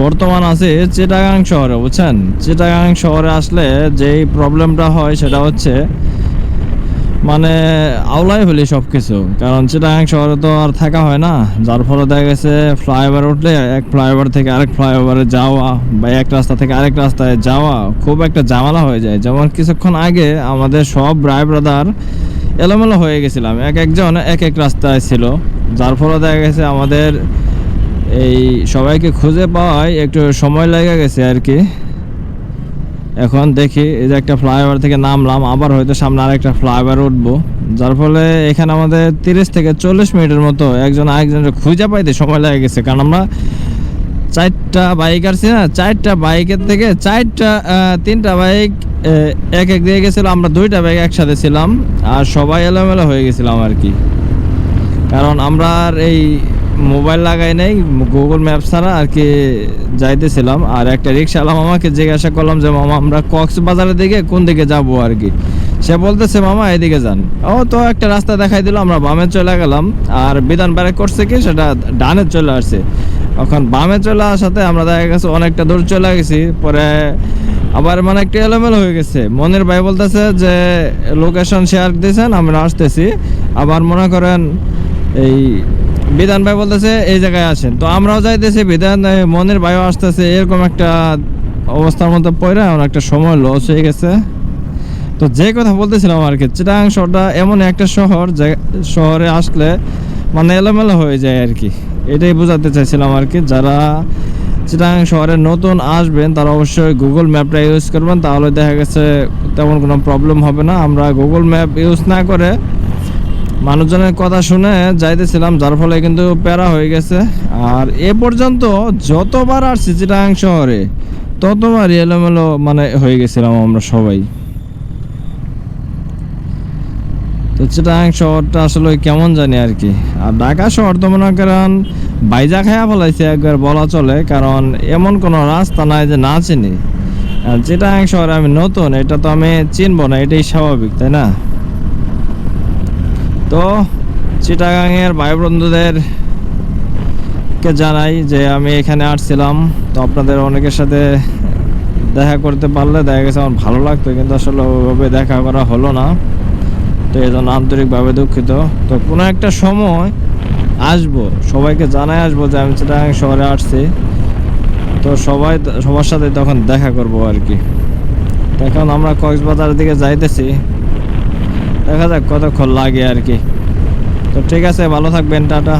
বর্তমান আছে চিটাগাং শহরে, বুঝছেন? চিটাগাং শহরে আসলে যেই প্রবলেমটা হয় সেটা হচ্ছে মানে আওলাই হলি সব কিছু কারণ চিটাগাং শহরে তো আর থাকা হয় না। যার ফলে দেখা গেছে ফ্লাইওভার উঠলে এক ফ্লাইওভার থেকে আরেক ফ্লাইওভারে যাওয়া বা এক রাস্তা থেকে আরেক রাস্তায় যাওয়া খুব একটা ঝামেলা হয়ে যায়। যেমন কিছুক্ষণ আগে আমাদের সব রায় ব্রাদার এলোমেলো হয়ে গেছিলাম। এক একজন এক এক রাস্তায় ছিল। যার ফলে দেখা গেছে আমাদের এই সবাইকে খুঁজে পাওয়ায় একটু সময় লেগে গেছে আর কি। এখন দেখি এই যে একটা ফ্লাইওভার থেকে নামলাম, আবার হয়তো সামনে আরেকটা ফ্লাইওভার উঠবো। যার ফলে এখানে আমাদের তিরিশ থেকে চল্লিশ মিনিটের মতো একজন আরেকজনের খুঁজে পাইতে সময় লেগে গেছে। কারণ আমরা চারটা বাইক আসছি না, চারটা বাইকের থেকে চারটা তিনটা বাইক এক এক দিয়ে গেছিল, আমরা দুইটা বাইক একসাথে ছিলাম। আর সবাই এলোমেলো হয়ে গেছিলাম আর কি। কারণ আমরা এই মোবাইল লাগাই নাই গুগল ম্যাপ ছাড়া আর কি যাইতেছিলাম। আর একটা রিক্সাওয়ালা মামাকে জিজ্ঞাসা করলাম যে, মামা, আমরা কক্সবাজারের দিকে কোন দিকে যাব আর কি? সে বলতেছে, মামা, এদিকে যান। ও তো একটা রাস্তা দেখাই দিল, আমরা বামে চলে গেলাম। আর বিধান বারে করছে কি, সেটা ডানে চলে আসছে। এখন বামে চলে আসাতে আমরা দেখা গেছে, অনেকটা দূর চলে গেছি। পরে আবার মানে একটা এলোমেলো হয়ে গেছে। মনের ভাই বলতেছে যে, লোকেশন শেয়ার দিয়েছেন আমরা আসতেছি। আবার মনে করেন, এই বিধান ভাই বলতেছে, এই জায়গায় আছেন। তো আমরাও যাইতেছি, বিধান মনের ভাইও আসতেছে, এরকম একটা অবস্থার মধ্যে পড়ে, আমার একটা সময় লস হয়ে গেছে। তো যে কথা বলতেছিলাম আর কি, চিটাং শহরটা এমন একটা শহর, যে শহরে আসলে মানে এলোমেলো হয়ে যায় আর কি। এটাই বোঝাতে চাইছিলাম আর কি, যারা চিটাং শহরে নতুন আসবেন, তারা অবশ্যই গুগল ম্যাপটা ইউজ করবেন, তাহলে দেখা গেছে তেমন কোনো প্রবলেম হবে না। আমরা গুগল ম্যাপ ইউজ না করে মানুষজনের কথা শুনে যাইতেছিলাম, যার ফলে কিন্তু প্যারা হয়ে গেছে। আর এ পর্যন্ত যতবার আসছি চিটাং শহরে ততবার এলোমেলো মানে হয়ে গেছিলাম আমরা সবাই। তো চিটাং শহরটা আসলে কেমন জানি আর কি। আর ঢাকা শহর তো মনে করেন বাইজা খায়া ফেলাইছে, একবার বলা চলে, কারণ এমন কোনো রাস্তা নাই যে না চিনি। চিটাং শহরে আমি নতুন, এটা তো আমি চিনবো না, এটাই স্বাভাবিক, তাই না? তো চিটাগাংয়ের ভাই বন্ধুদের কে জানাই যে আমি এখানে আসছিলাম। তো আপনাদের অনেকের সাথে দেখা করতে পারলে দেখা গেছে আমার ভালো লাগতো, কিন্তু আসলে ওইভাবে দেখা করা হলো না। তো এই জন্য আন্তরিকভাবে দুঃখিত। তো কোনো একটা সময় আসব, সবাইকে জানাই আসব যে আমি চিটাগাং শহরে আসছি। তো সবাই সবার সাথে তখন দেখা করব আর কি। এখন আমরা কক্সবাজারের দিকে যাইতেছি। দেখা যাক কতক্ষণ লাগে আর কি। তো ঠিক আছে ভালো থাকবেন টাটা।